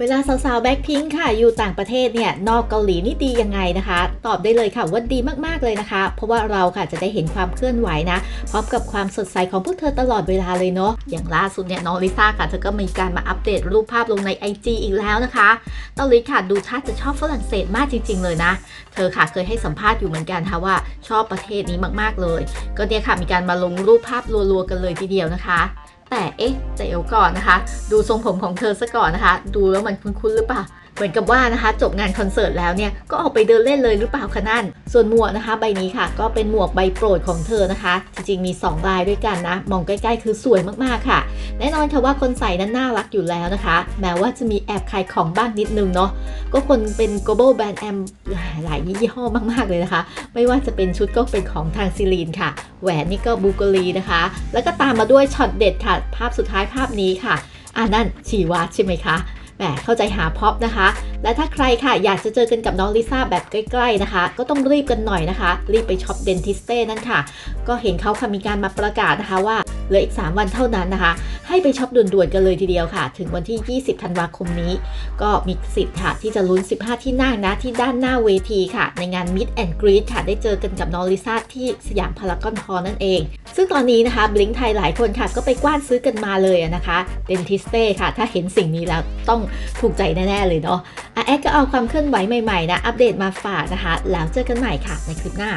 เวลาสาวๆแบ็คพิงค์ค่ะ อยู่ต่างประเทศเนี่ย นอกเกาหลีนี่ดียังไงนะคะ ตอบได้เลยค่ะว่าดีมากๆเลยนะคะ เพราะว่าเราค่ะจะได้เห็นความเคลื่อนไหวนะ พร้อมกับความสดใสของพวกเธอตลอดเวลาเลยเนาะอย่างล่าสุดเนี่ยน้องลิซ่าค่ะเธอก็มีการมาอัปเดตรูปภาพลงใน IG อีกแล้วนะคะเกาหลีค่ะดูท่าจะชอบฝรั่งเศสมากจริง ๆ เลยนะ เธอค่ะเคยให้สัมภาษณ์อยู่เหมือนกันค่ะว่าชอบประเทศนี้มากๆเลย ก็เนี่ยค่ะมีการมาลงรูปภาพรัวๆกันเลยทีเดียวนะคะ แต่เอ๊ะแต่เจ๋วก่อนนะคะ ดูทรงผมของเธอซะก่อนนะคะ ดูแล้วมันคุ้นๆหรือเปล่า เหมือนกับว่านะคะจบงานคอนเสิร์ตแล้วเนี่ยก็ออกไปเดินเล่นเลยหรือเปล่าคะนั่น ส่วนหมวกนะคะ ใบนี้ค่ะ ก็เป็นหมวกใบโปรดของเธอนะคะ จริงๆมี 2 ลายด้วยกันนะ มองใกล้ๆ คือสวยมากๆค่ะ แน่นอนค่ะว่าคนใส่นั้นน่ารักอยู่แล้วนะคะ แม้ว่าจะมีแอบขายของบ้างนิดนึงเนาะก็คนเป็น global brand am หลายยี่ห้อมากๆเลยนะคะ ไม่ว่าจะเป็นชุดก็เป็นของทางซิลีนค่ะ แหวนนี่ก็บูกรีนะคะ แล้วก็ตามมาด้วยช็อตเด็ดค่ะ ภาพสุดท้ายภาพนี้ค่ะอ่านั่นชีวาใช่ไหมคะ แหมเข้าใจหาพ็อปนะคะ และถ้าใครค่ะอยากจะเจอกันกับน้องลิซ่าแบบใกล้ๆนะคะ ก็ต้องรีบกันหน่อยนะคะ รีบไปช็อปเดนทิสเต้นั่นค่ะ ก็เห็นเขาค่ะมีการมาประกาศนะคะว่าเหลืออีก 3 วันเท่านั้นนะคะ ให้ไปช็อปด่วนๆกันเลยทีเดียวค่ะ ถึงวันที่ 20 ธันวาคมนี้ ก็มีสิทธิ์ค่ะ ที่จะลุ้น 15 ที่นั่งนะ ที่ด้านหน้าเวทีค่ะ ในงาน Meet and Greet ค่ะ ได้เจอกันกับน้องลิซ่าที่สยามพารากอนฮอลล์นั่นเอง ซึ่งตอนนี้นะคะบลิงไทยหลายคนค่ะ ก็ไปกว้านซื้อกันมาเลยอะนะคะเดนทิสเต้ค่ะ ถ้าเห็นสิ่งนี้แล้วต้องถูกใจแน่ ๆ เลยเนาะอะแอดก็เอาความเคลื่อนไหวใหม่ๆนะ อัปเดตมาฝากนะคะ แล้วเจอกันใหม่ค่ะในคลิปหน้า